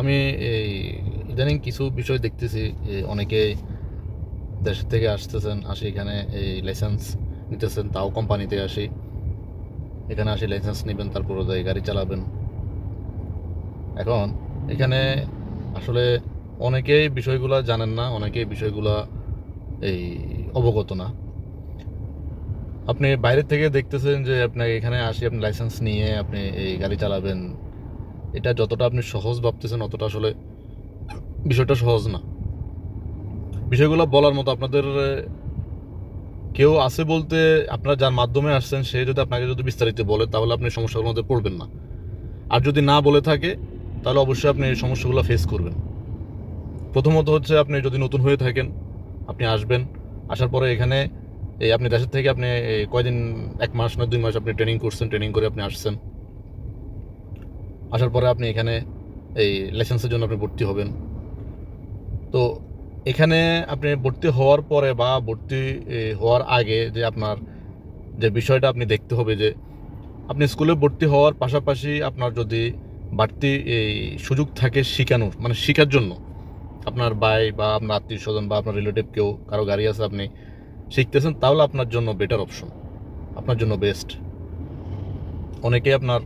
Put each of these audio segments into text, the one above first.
আমি এই ইদানিং কিছু বিষয় দেখতেছি অনেকে দেশ থেকে আসতেছেন, আসি এখানে এই লাইসেন্স নিতেছেন, তাও কোম্পানিতে আসি। এখানে আসি লাইসেন্স নেবেন, তারপর ওদের গাড়ি চালাবেন। এখন এখানে আসলে অনেকেই বিষয়গুলো জানেন না, অনেকেই বিষয়গুলো এই অবগত না। আপনি বাইরে থেকে দেখতেছেন যে আপনাকে এখানে আসি, আপনি লাইসেন্স নিয়ে আপনি এই গাড়ি চালাবেন। এটা যতটা আপনি সহজ ভাবতেছেন, অতটা আসলে বিষয়টা সহজ না। বিষয়গুলো বলার মতো আপনাদের কেউ আছে বলতে আপনারা যার মাধ্যমে আসছেন, সে যদি আপনাকে যদি বিস্তারিত বলে, তাহলে আপনি সমস্যাগুলোর মধ্যে পড়বেন না। আর যদি না বলে থাকে, তাহলে অবশ্যই আপনি এই সমস্যাগুলো ফেস করবেন। প্রথমত হচ্ছে আপনি যদি নতুন হয়ে থাকেন, আপনি আসবেন, আসার পরে এখানে, এই আপনি দেশের থেকে আপনি কয়দিন, এক মাস না দুই মাস আপনি ট্রেনিং করছেন ট্রেনিং করে আপনি আসছেন। আসার পরে আপনি এখানে এই লাইসেন্সের জন্য আপনি ভর্তি হবেন। তো এখানে আপনি ভর্তি হওয়ার পরে বা ভর্তি হওয়ার আগে যে আপনার যে বিষয়টা আপনি দেখতে হবে যে আপনি স্কুলে ভর্তি হওয়ার পাশাপাশি আপনার যদি বাড়তি এই সুযোগ থাকে শেখানোর মানে শেখার জন্য আপনার ভাই বা আপনার আত্মীয় স্বজন বা আপনার রিলেটিভ কেউ, কারও গাড়ি আছে আপনি শিখতেছেন, তাহলে আপনার জন্য বেটার অপশন আপনার জন্য বেস্ট অনেকে আপনার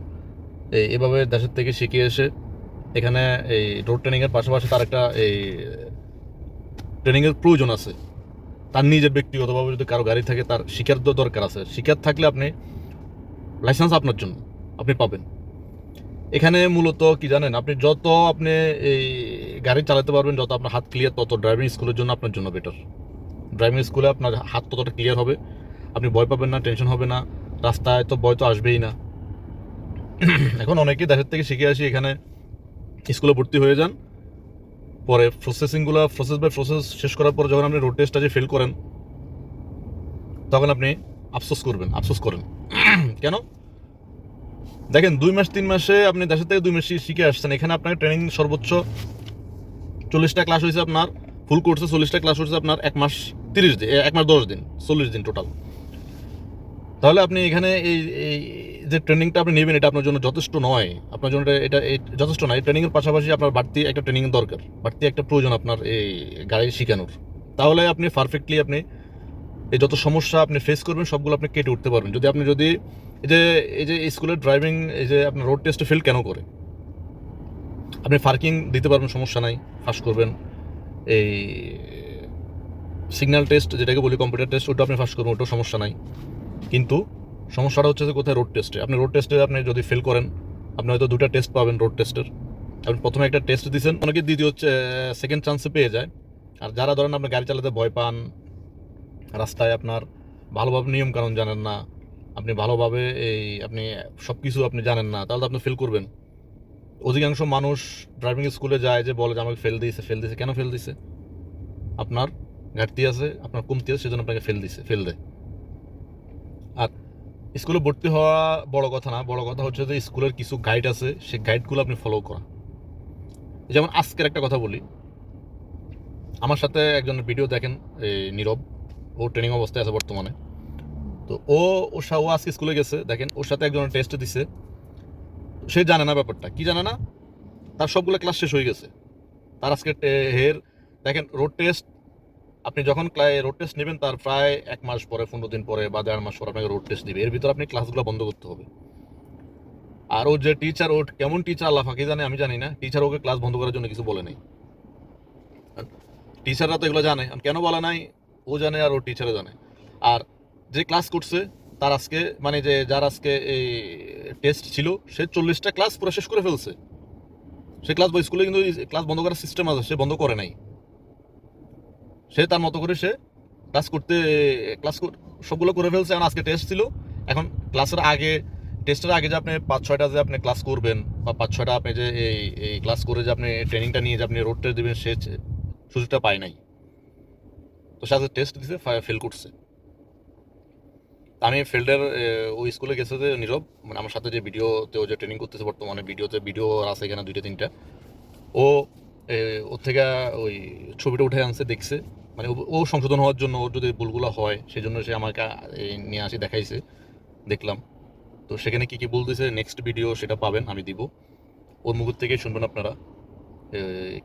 এভাবে দেশের থেকে শিখে এসে এখানে এই রোড ট্রেনিংয়ের পাশাপাশি তার একটা এই ট্রেনিংয়ের প্রয়োজন আছে। তার নিজের ব্যক্তিগতভাবে যদি কারও গাড়ি থাকে, তার শিকার দরকার আছে। শিকার থাকলে আপনি লাইসেন্স আপনার জন্য, আপনি পাবেন। এখানে মূলত কি জানেন, আপনি যত আপনি এই গাড়ি চালাতে পারবেন, যত আপনার হাত ক্লিয়ার তত ড্রাইভিং স্কুলের জন্য আপনার জন্য বেটার ড্রাইভিং স্কুলে আপনার হাত ততটা ক্লিয়ার হবে। আপনি ভয় পাবেন না টেনশন হবে না। রাস্তায় তো ভয় তো আসবেই না। এখন অনেকেই দেশের থেকে শিখে আসি এখানে স্কুলে ভর্তি হয়ে যান। পরে প্রসেসিংগুলো প্রসেস বাই প্রসেস শেষ করার পর যখন আপনি রোড টেস্টটা যে ফেল করেন, তখন আপনি আফসোস করবেন, আফসোস করেন। কেন? দেখেন, দুই মাস, তিন মাসে আপনি দেশের থেকে দুই মাস শিখে আসছেন। এখানে আপনার ট্রেনিং সর্বোচ্চ চল্লিশটা ক্লাস হয়েছে আপনার ফুল কোর্সে চল্লিশটা ক্লাস হয়েছে আপনার এক মাস তিরিশ দিন এক মাস দশ দিন, চল্লিশ দিন টোটাল তাহলে আপনি এখানে এই যে ট্রেনিংটা আপনি নেবেন, এটা আপনার জন্য যথেষ্ট নয়। আপনার জন্য এটা- যথেষ্ট নয়। ট্রেনিংয়ের পাশাপাশি আপনার বাড়তি একটা ট্রেনিং দরকার। বাড়তি একটা প্রয়োজন আপনার এই গাড়ি শেখানোর। তাহলে আপনি পারফেক্টলি আপনি এই যত সমস্যা আপনি ফেস করবেন, সবগুলো আপনি কেটে উঠতে পারবেন। যদি আপনি যদি এই যে এই যে স্কুলের ড্রাইভিং এই যে আপনার রোড টেস্টে ফেল কেন করে? আপনি পার্কিং দিতে পারবেন, সমস্যা নাই ফাঁস করবেন। এই সিগন্যাল টেস্ট যেটাকে বলি কম্পিউটার টেস্ট ওটা আপনি ফাঁস করবেন, ওটাও সমস্যা নাই। কিন্তু সমস্যাটা হচ্ছে যে কোথায় রোড টেস্টে আপনি রোড টেস্টে আপনি যদি ফেল করেন, আপনি হয়তো দুটা টেস্ট পাবেন রোড টেস্টের আপনি প্রথমে একটা টেস্ট দিয়েছেন অনেকে দ্বিতীয় সেকেন্ড চান্সে পেয়ে যায়। আর যারা ধরেন আপনি গাড়ি চালাতে ভয় পান, রাস্তায় আপনার ভালোভাবে নিয়ম কানুন জানেন না, আপনি ভালোভাবে এই আপনি সব কিছু আপনি জানেন না, তাহলে তো আপনি ফেল করবেন। অধিকাংশ মানুষ ড্রাইভিং স্কুলে যায় যে বলে যে, আমাকে ফেল দিয়েছে ফেল দিয়েছে। কেন ফেল দিয়েছে? আপনার ঘাটতি আছে, আপনার কমতি আছে, সেজন্য আপনাকে ফেল দিছে ফেল দেয়। স্কুলে ভর্তি হওয়া বড় কথা না, বড় কথা হচ্ছে যে স্কুলের কিছু গাইড আছে, সেই গাইডগুলো আপনি ফলো করা। যেমন আজকের একটা কথা বলি। আমার সাথে একজন ভিডিও দেখেন এই নীরব। ও ট্রেনিং অবস্থায় আছে বর্তমানে। তো ও ও ও আজকে স্কুলে গেছে, দেখেন, ওর সাথে একজন টেস্ট দিছে। সে জানে না ব্যাপারটা। কি জানে না? তার সবগুলো ক্লাস শেষ হয়ে গেছে। তার আজকে হের, দেখেন রোড টেস্ট আপনি যখন রোড টেস্ট নেবেন, তার প্রায় এক মাস পরে, পনেরো দিন পরে বা দেড় মাস পরে আপনাকে রোড টেস্ট দিবে। এর ভিতরে আপনি ক্লাসগুলো বন্ধ করতে হবে। আর ও যে টিচার ও কেমন টিচার আল্লাহ ফাঁকি জানে, আমি জানি না। টিচার ওকে ক্লাস বন্ধ করার জন্য কিছু বলে নাই। টিচাররা তো এগুলো জানে। কেন বলে নাই? ও জানে আর ও টিচারও জানে। আর যে ক্লাস করছে, তার আজকে মানে যে, যার আজকে এই টেস্ট ছিল, সে চল্লিশটা ক্লাস পুরো শেষ করে ফেলছে। সে ক্লাস বা স্কুলে কিন্তু ক্লাস বন্ধ করার সিস্টেম আছে, সে বন্ধ করে নাই। সে তার মতো করে সে ক্লাস করতে ক্লাস সবগুলো করে ফেলছে। এখন আজকে টেস্ট ছিল। এখন ক্লাসের আগে টেস্টের আগে যে আপনি পাঁচ ছয়টা যে আপনি ক্লাস করবেন, বা পাঁচ ছয়টা আপনি যে এই এই ক্লাস করে যে আপনি ট্রেনিংটা নিয়ে যে আপনি রোড টেস্ট দেবেন, সে সুযোগটা পায় নাই। তো সে টেস্ট দিছে ফেল করছে। আমি ফিল্ডের ওই স্কুলে গেছে যে নীরব। মানে আমার সাথে যে ভিডিওতে ও যে ট্রেনিং করতেছে বর্তমানে ভিডিওতে ভিডিও আছে এখানে দুইটা তিনটা ও ওর থেকে ওই ছবিটা উঠে আনছে, দেখছে। মানে ও- সংশোধন হওয়ার জন্য ওর যদি ভুলগুলো হয় সেই জন্য সে আমাকে নিয়ে আসি, দেখাইছে, দেখলাম। তো সেখানে কি কি বলতেছে নেক্সট ভিডিও সেটা পাবেন, আমি দিব। ওর মুখ থেকে শুনবেন আপনারা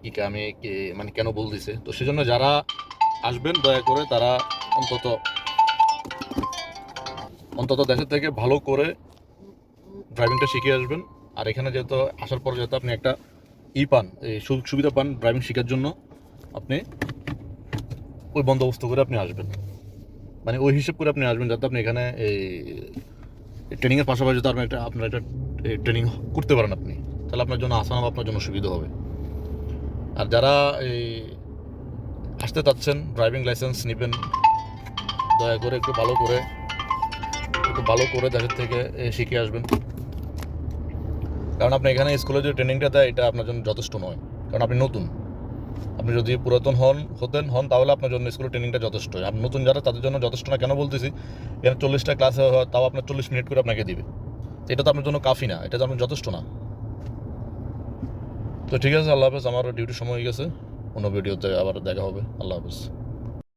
কি কে মানে কেন ভুল দিছে। তো সেজন্য যারা আসবেন, দয়া করে তারা অন্তত অন্তত দেশের থেকে ভালো করে ড্রাইভিংটা শিখে আসবেন। আর এখানে যেহেতু আসার পর যেহেতু আপনি একটা ই পান এই সুযোগ সুবিধা পান ড্রাইভিং শেখার জন্য, আপনি ওই বন্দোবস্ত করে আপনি আসবেন। মানে ওই হিসেব করে আপনি আসবেন যাতে আপনি এখানে এই ট্রেনিংয়ের পাশাপাশি যাতে আপনি একটা, আপনার একটা ট্রেনিং করতে পারেন আপনি। তাহলে আপনার জন্য আসান আপনার জন্য সুবিধা হবে। আর যারা এই আসতে চাচ্ছেন ড্রাইভিং লাইসেন্স নেবেন, দয়া করে একটু ভালো করে, একটু ভালো করে তাদের থেকে শিখে আসবেন। কারণ আপনি এখানে স্কুলে যে ট্রেনিংটা দেয়, এটা আপনার জন্য যথেষ্ট নয়। কারণ আপনি নতুন। আপনি যদি পুরাতন হন, হতেন, হন, তাহলে আপনার জন্য স্কুলের ট্রেনিংটা যথেষ্ট। আর নতুন যারা, তাদের জন্য যথেষ্ট না। কেন বলতেছি? এখানে চল্লিশটা ক্লাস তাও আপনার চল্লিশ মিনিট করে আপনাকে দিবে। এটা তো আপনার জন্য কাফি না, এটা তো আপনার যথেষ্ট না। তো ঠিক আছে, আল্লাহ হাফেজ, আমার ডিউটির সময় হয়ে গেছে। অন্য ভিডিওতে আবার দেখা হবে। আল্লাহ হাফেজ।